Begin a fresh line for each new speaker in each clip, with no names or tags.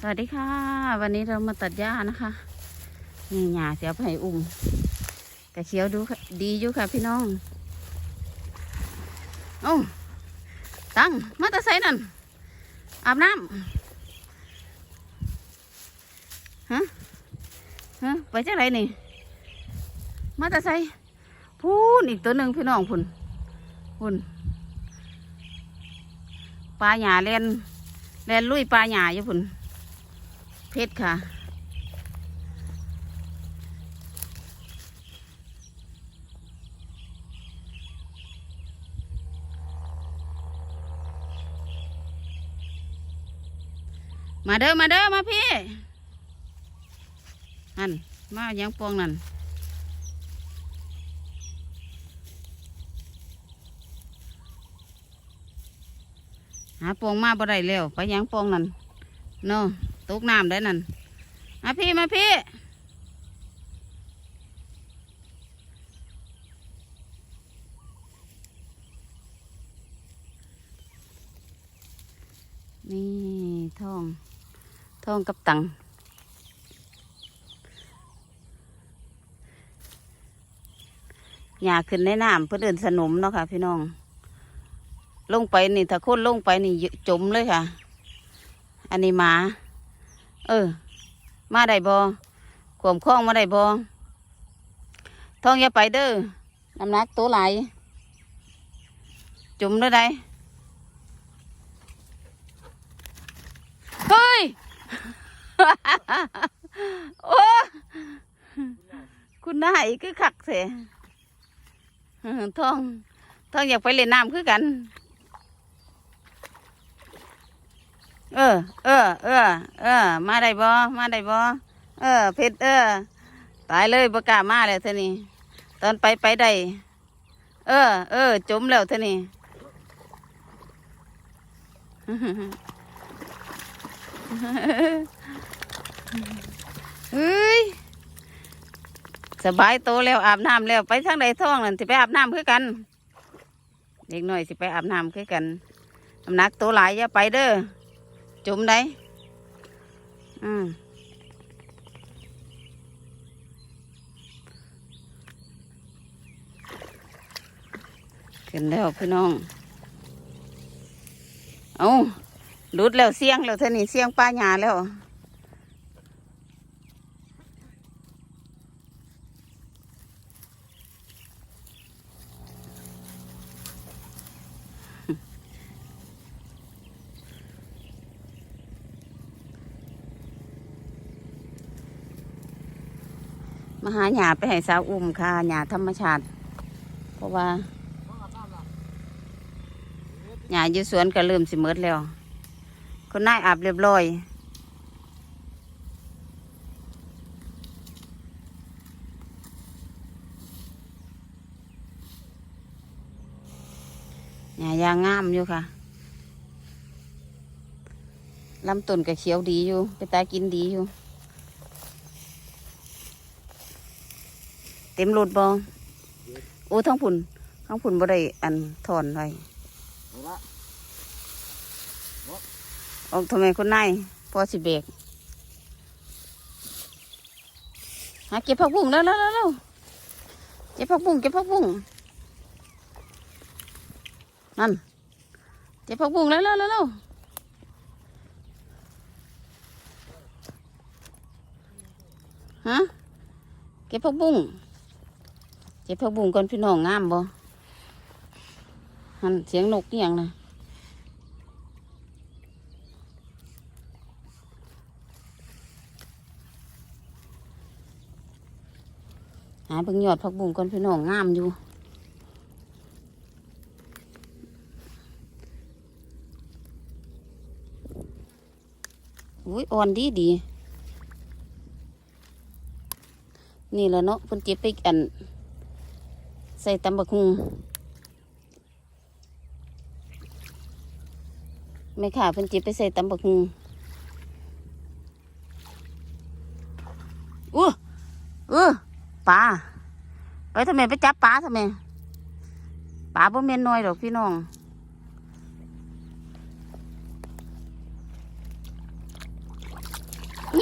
สวัสดีค่ะ วันนี้เรามาตัดหญ้านะคะนี่หญ้าเสียไผ่อุ่มกระเขียวดูดีอยู่ค่ะพี่น้องโอ้ตั้งมาตะไซนั่นอาบน้ำฮะฮะไปจากไหนนี่มาตะไซพูนอีกตัวหนึ่งพี่น้องพุ่นพุ่นปลาหยาเล่นเล่นลุยปลาหยาอยู่พุ่น เพชรค่ะ มาเด้อมาเด้อมาพี่นั่นมายังปองนั่นหาปองมาบ่ได้แล้วไปยังปองนั่นเนาะ ตกน้ำได้นั่นมาพี่มาพี่นี่ทองทองกับตังอยาขึ้นในน้ำเพื่อเดินสนมเนาะค่ะ พี่น้อง ลงไปนี่ถ้าคนลงไปนี่จมเลยค่ะ อันนี้หมา เออ มาได้บอขวมคล้องมาได้บอท้องอย่าไปเด้อน้ำหนักตัวไหลจุ่มได้ไดเฮ้ยโอ้คุณนายคือขักเสท้องท้องอยากไปเล่นน้ำคือกัน เออ เออ เออ เออ มาได้บ่มาได้บ่เออเพชรเออ ตายเลยบ่กล้ามาแล้วเท่านี้ตอนไปไปได้ เออ เออ จมแล้วเท่านี้เฮ้ยสบายโตแล้วอาบน้ำแล้วไปทางใดท้องนั่นสิไปอาบน้ำคือกัน เด็กหน่อยสิไปอาบน้ำคือกันน้ำหนักตัวหลายอย่าไปเด้อ จุ่มได้อืมขึ้นแล้วพี่น้อง เอาหลุดแล้วเสียงแล้วเท่านี้เสียงป้าหยาแล้ว มาหาหยาไปให้สาวอุ้มค่ะหยาธรรมชาติ เพราะว่าหยาอยู่สวนก็เริ่มสิเมิดแล้วคนนายอาบเรียบร้อยหยายางงามอยู่ค่ะลำต้นก็เขียวดีอยู่ไปตากินดีอยู่ เต็มรถบอโอ้ทั้งผุนทั้งผุนบ่ได้อันถอนไว้
อ
อกทำไมคนนายพอสิเบรกหาเก็บผักบุ้งแล้วแล้วแล้วเก็บผักบุ้งเก็บผักบุ้งนั่นเก็บผักบุ้งแล้วแล้วแล้วฮะเก็บผักบุ้ง เก็บผักบุ้งก่อนพี่น้องงามบ่หันเสียงนกนี่ยังนะหาเบิ่งยอดผักบุ้งก่อนพี่น้องงามอยู่อุ้ยอ่อนดีดี นี่แหละเนาะเพิ่นเก็บไปอัน ส่ตำบักหุงไม่ค่ะเพิ่นเก็บไปใส่ตำบักหุงอู้อู้ปลาไปทำไมไปจับปลาทำไมปลาบ่เมียนน้อยดอกพี่น้อง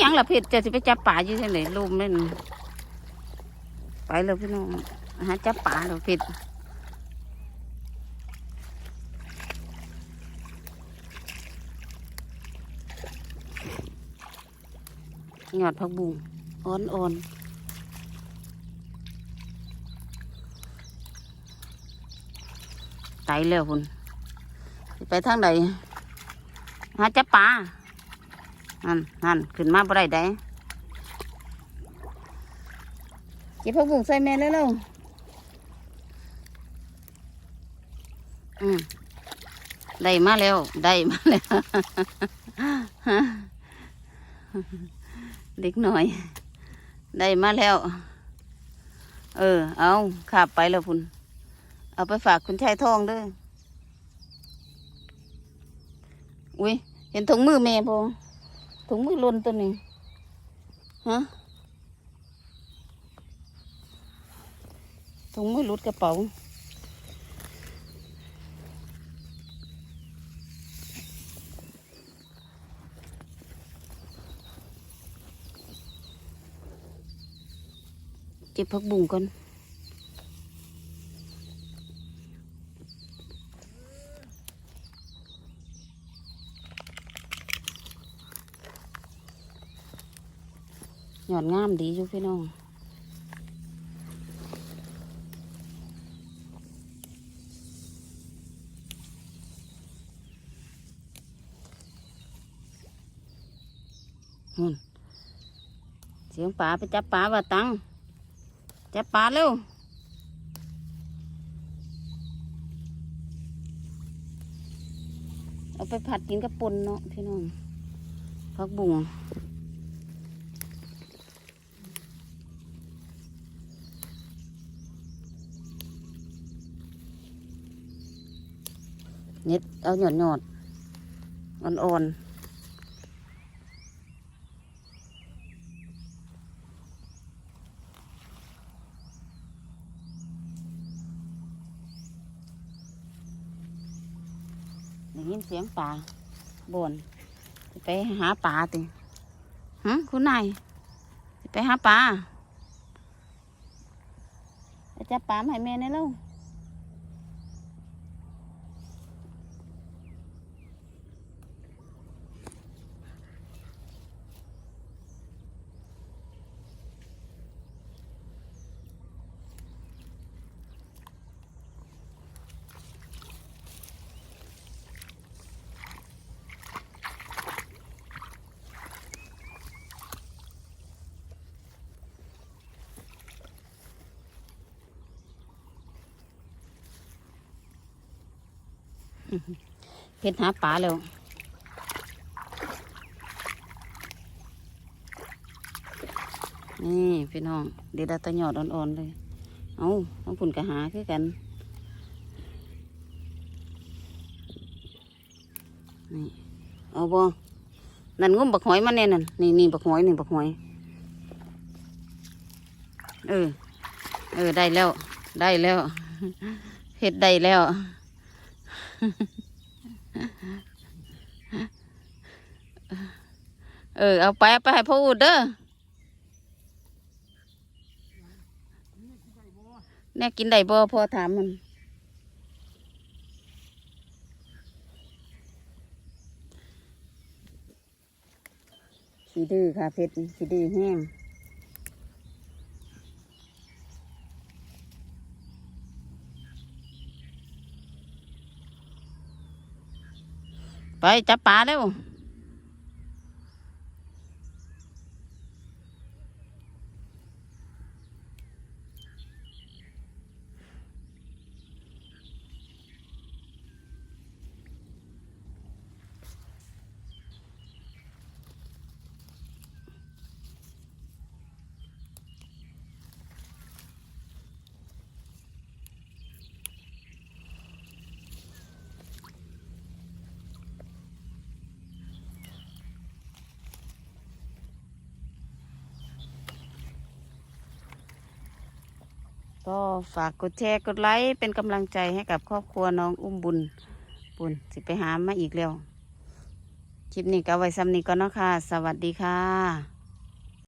ยังละเพชรจะไปจับป่าอยู่ที่ไหนลุมเล่นไปเลยพี่น้อง หาจับป่าแล้วเพชรยอดผักบุ้งอ่อนอ่อนๆไตแล้วคุณไปทางใดหาจับป่านั่นนั่นขึ้นมาบ่ได้ได้เก็บผักบุ้งใส่แม่เลยเร็ว อืมได้มาแล้ว ได้มาแล้ว เด็กหน่อย ได้มาแล้ว เออ เอาขับไปแล้วคุณ เอาไปฝากคุณชายทองด้ออุ้ย เห็นถุงมือแม่พอถุงมือลนตัวนี้ฮะถุงมือลุดกระเป๋า เก็บผักบุ้งก่อนหยอดงามดีอยู่พี่น้องเสียงป่าไปจับป่าว่าตัง จับปลาเร็วเอาไปผัดกินกับปนเนาะพี่น้องผักบุ้งเน็ดเอาหยอดหยอดอ่อนอ่อนๆ ยินเสียงป่าบ่นไปหาป่าติฮึคุณนายไปหาป่าจะป่ามาให้แม่ในอยเร็ว เพชรหาปลาแล้วนี่พี่น้องเดี๋ยวเราตะหยอดอ่อนๆเลย เอาเอาผุนกระหาคือกัน นี่เอาบ่นั่นงุ้มบักหอยมันเนี่ยนั่นนี่นี่บักหอยนี่บักหอย เออ เออได้แล้ว ได้แล้วเฮ็ดได้แล้ว เออ เอาไปไปให้พ่ออูดเด้อเนี่ยกินได้บ่พ่อถามมันขี้ดื้อค่ะเพชรขี้ดื้อแห้ง ไปจับปลาเร็ว ก็ฝากกดแชร์กดไลค์เป็นกำลังใจให้กับครอบครัวน้องอุ้มบุญบุญสิไปหามาอีกแล้ว คลิปนี้ก็ไว้ซ้ำนี้ก็เนาะค่ะ สวัสดีค่ะ